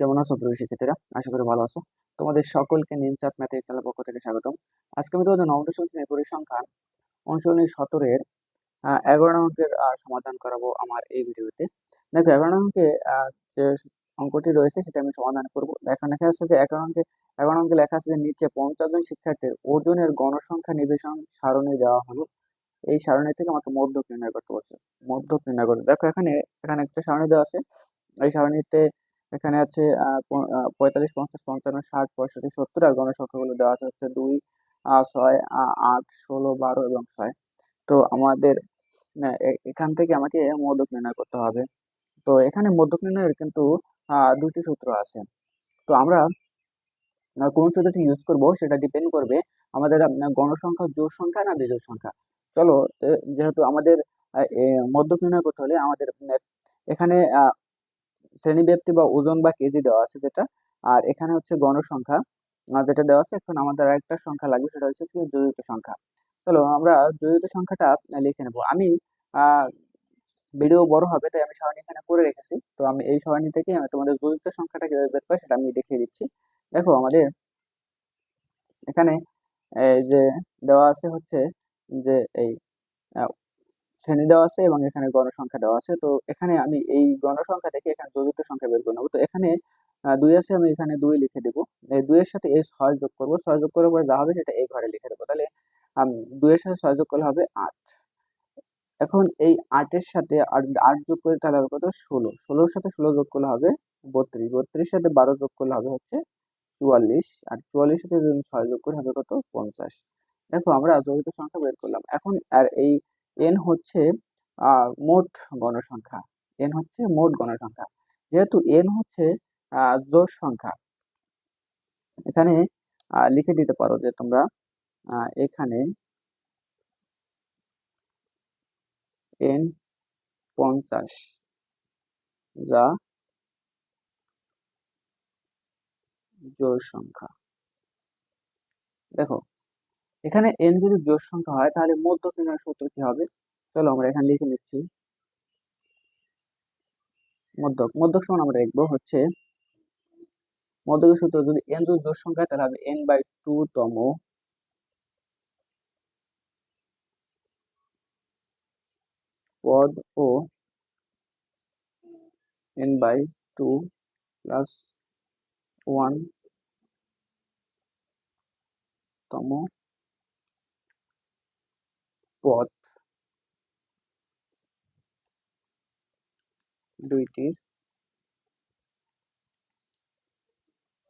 কেমন আছো প্রিয় শিক্ষার্থীরা? আশা করি ভালো আছো। তোমাদের সকলকে নিমচাপ ম্যাথ চ্যানেল পক্ষ থেকে স্বাগতম। আজকে আমি তোমাদের নবম দশম শ্রেণির পরিসংখ্যান অনুশীলনী সতেরোর এগারো অঙ্কের সমাধান করাবো আমার এই ভিডিওতে। দেখো, এগারো অঙ্কে যে অঙ্কটি রয়েছে সেটা আমি সমাধান করব। এখন লেখা আছে যে এগারো অঙ্কে এগারো অঙ্কে লেখা আছে যে নিচে পঞ্চাশ জন শিক্ষার্থীর ওজনের গণসংখ্যা নিবেশন সারণী দেওয়া হলো। এই সারণী থেকে আমাকে মধ্যক নির্ণয় করতে বলছে। মধ্যক নির্ণয় করতে। দেখো, এখানে এখানে একটা সারণী দেওয়া আছে। এই সারণীতে এখানে আছে পঁয়তাল্লিশ, পঞ্চাশ, পঞ্চান্ন, ষাট, পঁয়ষট্টি, সত্তর আর গণসংখ্যাগুলো দেওয়া আছে হচ্ছে দুই ছয় আট, ষোলো, বারো এবং ছয়। তো আমাদের এখান থেকে আমাকে মধ্যক নির্ণয় করতে হবে। তো এখানে মধ্যক নির্ণয়ের কিন্তু দুটি সূত্র আছে। তো আমরা কোন সূত্রটি ইউজ করব সেটা ডিপেন্ড করবে আমাদের গণসংখ্যা জোর সংখ্যা না বিজোড় সংখ্যা। চলো যেহেতু আমাদের মধ্যক নির্ণয় করতে হলে আমাদের এখানে শ্রেণীব্যাপ্তি বা ওজন বা কেজি দেওয়া আছে যেটা। আর এখানে হচ্ছে গণসংখ্যা যেটা দেওয়া আছে, এখন আমাদের আরেকটা সংখ্যা লাগবে, সেটা হচ্ছে জড়িত সংখ্যা। চলো আমরা জড়িত সংখ্যাটা লিখে নেব। আমি ভিডিও বড় হবে, তাই আমি সারণী এখানে করে রেখেছি। তো আমি এই সারণী থেকে আমি তোমাদের জড়িত সংখ্যাটা কীভাবে বের করে সেটা আমি দেখিয়ে দিচ্ছি। দেখো আমাদের এখানে যে দেওয়া আছে হচ্ছে যে এই শ্রেণি দেওয়া আছে এবং এখানে গণসংখ্যা দেওয়া আছে। তো এখানে আমি এই গণসংখ্যা থেকে এখানে জড়িত সংখ্যা বের করে তো এখানে দুই আছে, আমি এখানে দুই লিখে দেবো। দুইয়ের সাথে এই ছয় যোগ করব। ছয় যোগ করার পরে যা হবে সেটা এই ঘরে লিখে দেবো। তাহলে দুইয়ের সাথে ছয় যোগ করলে হবে আট। এখন এই আটের সাথে আর আট যোগ করি তাহলে হবে কত? ষোলো। ষোলোর সাথে ষোলো যোগ করলে হবে বত্রিশ। বত্রিশ সাথে বারো যোগ করলে হবে হচ্ছে চুয়াল্লিশ। আর চুয়াল্লিশ সাথে যদি ছয় যোগ করি হবে কত? পঞ্চাশ। দেখো আমরা জড়িত সংখ্যা বের করলাম। এখন আর এই এন হচ্ছে মোট গণসংখ্যা। এন হচ্ছে মোট গণসংখ্যা। যেহেতু এন হচ্ছে জোড় সংখ্যা, এখানে লিখে দিতে পারো যে তোমরা এখানে এন পঞ্চাশ, যা জোড় সংখ্যা। দেখো এখানে এন যদি জোড় সংখ্যা হয়, তাহলে মধ্যক নির্ণয় সূত্র কি হবে? চলো আমরা এখানে লিখে নিচ্ছি। মধ্যক মধ্যক সমান আমরা লিখব হচ্ছে, মধ্যকের সূত্র যদি এন যদি জোড় সংখ্যা তাহলে হবে এন বাই টু তম। পদ ও N by two plus one তম। পদ দুইটির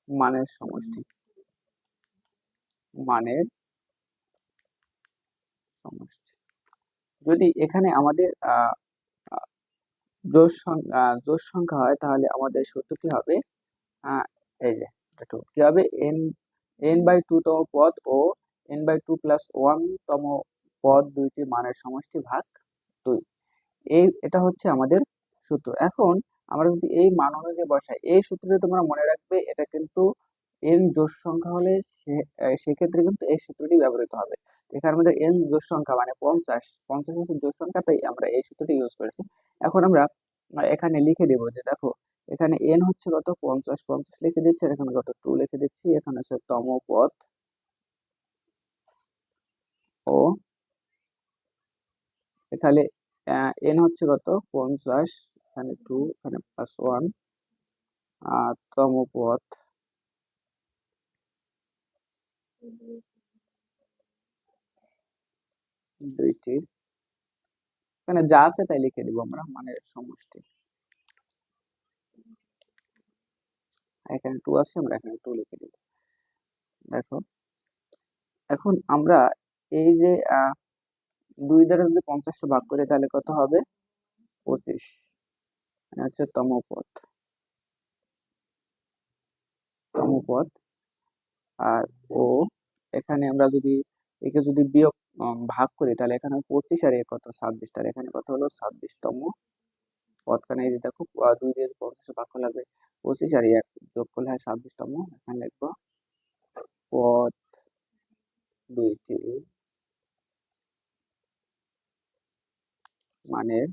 মানের সমষ্টি। মানের সমষ্টি। যদি এখানে আমাদের আহ, সংখ্যা হয় তাহলে আমাদের সূত্রটি হবে? এই যে টু। কি হবে? এন এন বাই টু তম পদ ও N by two plus one তম পদ দুইটি মানের সমষ্টি ভাগ দুই। এই, এটা হচ্ছে আমাদের সূত্র। এখন আমরা যদি এই মান অনুযায়ী বসাই, এই সূত্রটি তোমরা মনে রাখবে, এটা কিন্তু এন জোড় সংখ্যা হলে সেক্ষেত্রে কিন্তু এই সূত্রটি ব্যবহৃত হবে। এখানে আমাদের এন জোড় সংখ্যা মানে পঞ্চাশ পঞ্চাশ হচ্ছে জোড় সংখ্যা, তাই আমরা এই সূত্রটি ইউজ করেছি। এখন আমরা এখানে লিখে দেবো যে দেখো, এখানে এন হচ্ছে কত? পঞ্চাশ পঞ্চাশ লিখে দিচ্ছি এখানে কত? টু লিখে দিচ্ছি, এখানে হচ্ছে তম পদ ও এখানে এন হচ্ছে কত? পঞ্চাশ এখানে টু এখানে প্লাস ওয়ান আর তম পথ দুইটি এখানে যা আছে তাই লিখে দিব আমরা মানে সমষ্টি। এখানে টু আছে আমরা এখানে টু লিখে দিব দেখো এখন আমরা এই যে আহ, দুই দ্বারা যদি পঞ্চাশটা ভাগ করি, তাহলে কত হবে? পঁচিশ। মানে হচ্ছে তম পদ তম পদ আর ও, এখানে আমরা যদি একে যদি বিয়োগ ভাগ করি, তাহলে এখানে পঁচিশ আর এ কত? ছাব্বিশ। তাহলে এখানে কত হলো? ছাব্বিশতম পদখানে এই দেখো দুই দিয়ে পঞ্চাশ ভাগ করলে হবে পঁচিশ আর এক যোগ করলে হয় ছাব্বিশতম। এখানে লিখব পদ দুইটি মানের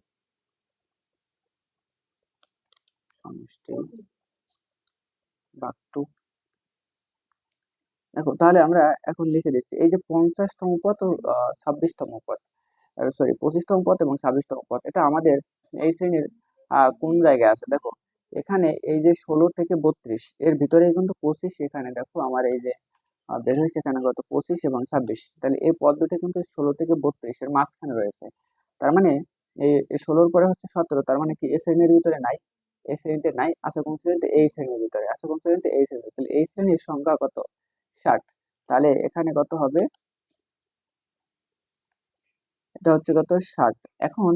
দেখো, তাহলে আমরা এখন লিখে দিচ্ছি, এই যে পঞ্চাশতম পদ ও ছাব্বিশতম পদ সরি পঁচিশতম পদ এবং ছাব্বিশতম পদ, এটা আমাদের এই শ্রেণির কোন জায়গায় আছে? দেখো, এখানে এই যে ষোলো থেকে বত্রিশ, এর ভিতরে কিন্তু পঁচিশ, এখানে দেখো আমার এই যে বের হয়েছে এখানে কত পঁচিশ এবং ছাব্বিশ, তাহলে এই পদ দুটি কিন্তু ষোলো থেকে বত্রিশ এর মাঝখানে রয়েছে। তার মানে ষোলোর পরে হচ্ছে সতেরো, তার মানে কি এই শ্রেণির ভিতরে নাই, এই শ্রেণীতে নাই আছে কোন শ্রেণীতে এই শ্রেণির ভিতরে আছে কোন শ্রেণীতে এই শ্রেণির তাহলে এই শ্রেণির সংখ্যা কত? ষাট। তাহলে এখানে কত হবে? এটা হচ্ছে কত? ষাট। এখন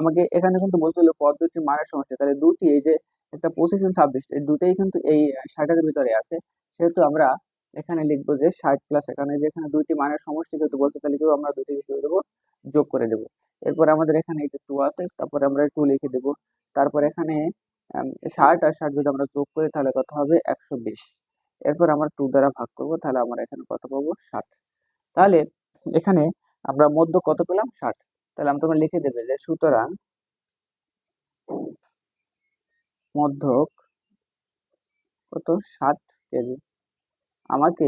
আমাকে এখানে কিন্তু বলতে বলছিল পদ্ধতির মানের সমস্যা তাহলে দুটি, এই যে একটা এবং ছাব্বিশ, এই দুটোই কিন্তু এই ষাটের ভিতরে আছে। সেহেতু আমরা এখানে লিখব যে ষাট প্লাস এখানে যেখানে দুইটি মানের সমষ্টি যেহেতু বলছে, তাহলে কি আমরা দুটি করে দেবো যোগ করে দেবো। এরপর আমাদের এখানে এই যে টু আছে, তারপরে আমরা টু লিখে দেবো। তারপর এখানে ষাট আর ষাট যদি আমরা যোগ করি, তাহলে কত হবে? একশো বিশ। এরপর আমরা টু দ্বারা ভাগ করব, তাহলে আমরা এখানে কত পাবো? ষাট। তাহলে এখানে আমরা মধ্য কত পেলাম? ষাট। তাহলে আমরা তোমরা লিখে দেবে যে সুতরাং মধ্যক কত? ষাট কেজি। আমাকে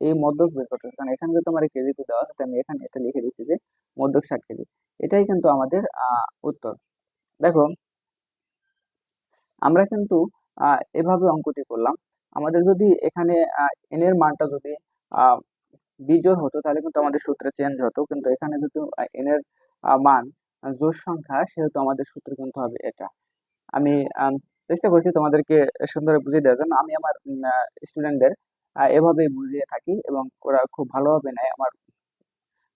এই মধ্যক বের করতে হবে। কারণ এখানে যদি তোমার কেজিতে দেওয়া আছে আমি এখানে এটা লিখে দিচ্ছি যে মধ্যক ষাট কেজি এটাই কিন্তু আমাদের উত্তর। দেখো, আমরা কিন্তু এভাবে অঙ্কটি করলাম। আমাদের যদি এখানে এন এর মানটা যদি বিজোড় হতো, তাহলে কিন্তু আমাদের সূত্র চেঞ্জ হতো। কিন্তু এখানে যদি এন এর মান জোড় সংখ্যা, সেহেতু আমাদের সূত্র কিন্তু হবে এটা। আমি চেষ্টা করছি তোমাদেরকে সুন্দর বুঝিয়ে দেওয়ার জন্য। আমি আমার স্টুডেন্টদের এভাবেই বুঝিয়ে থাকি এবং ওরা খুব ভালোভাবে নেয় আমার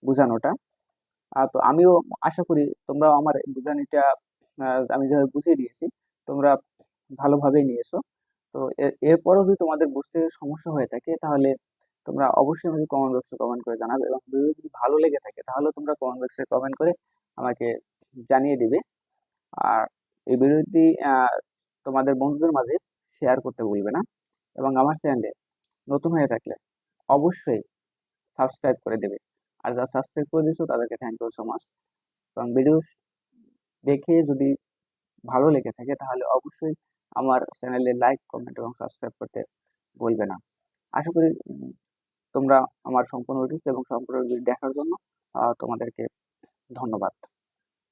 বোঝানোটা। তো আমিও আশা করি তোমরাও আমার বোঝানিটা আমি যেভাবে বুঝিয়ে দিয়েছি, তোমরা ভালোভাবেই নিয়েছো। তো এরপরও যদি তোমাদের বুঝতে সমস্যা হয়ে থাকে, তাহলে তোমরা অবশ্যই আমাকে কমেন্ট বক্সে কমেন্ট করে জানাবে এবং ভিডিও যদি ভালো লেগে থাকে তাহলে তোমরা কমেন্ট বক্সে কমেন্ট করে আমাকে জানিয়ে দিবে। আর এই ভিডিওটি তোমাদের বন্ধুদের মাঝে শেয়ার করতে ভুলবে না এবং আমার চ্যানেলে নতুন হয়ে থাকলে অবশ্যই সাবস্ক্রাইব করে দেবে। আর যারা সাবস্ক্রাইব করে দিয়েছ তাদেরকে থ্যাংক ইউ সো মাচ এবং ভিডিও দেখে যদি ভালো লেগে থাকে তাহলে অবশ্যই আমার চ্যানেলে লাইক কমেন্ট এবং সাবস্ক্রাইব করতে ভুলবে না। আশা করি তোমরা আমার সম্পূর্ণ ভিডিও এবং সম্পূর্ণ ভিডিও দেখার জন্য তোমাদেরকে ধন্যবাদ।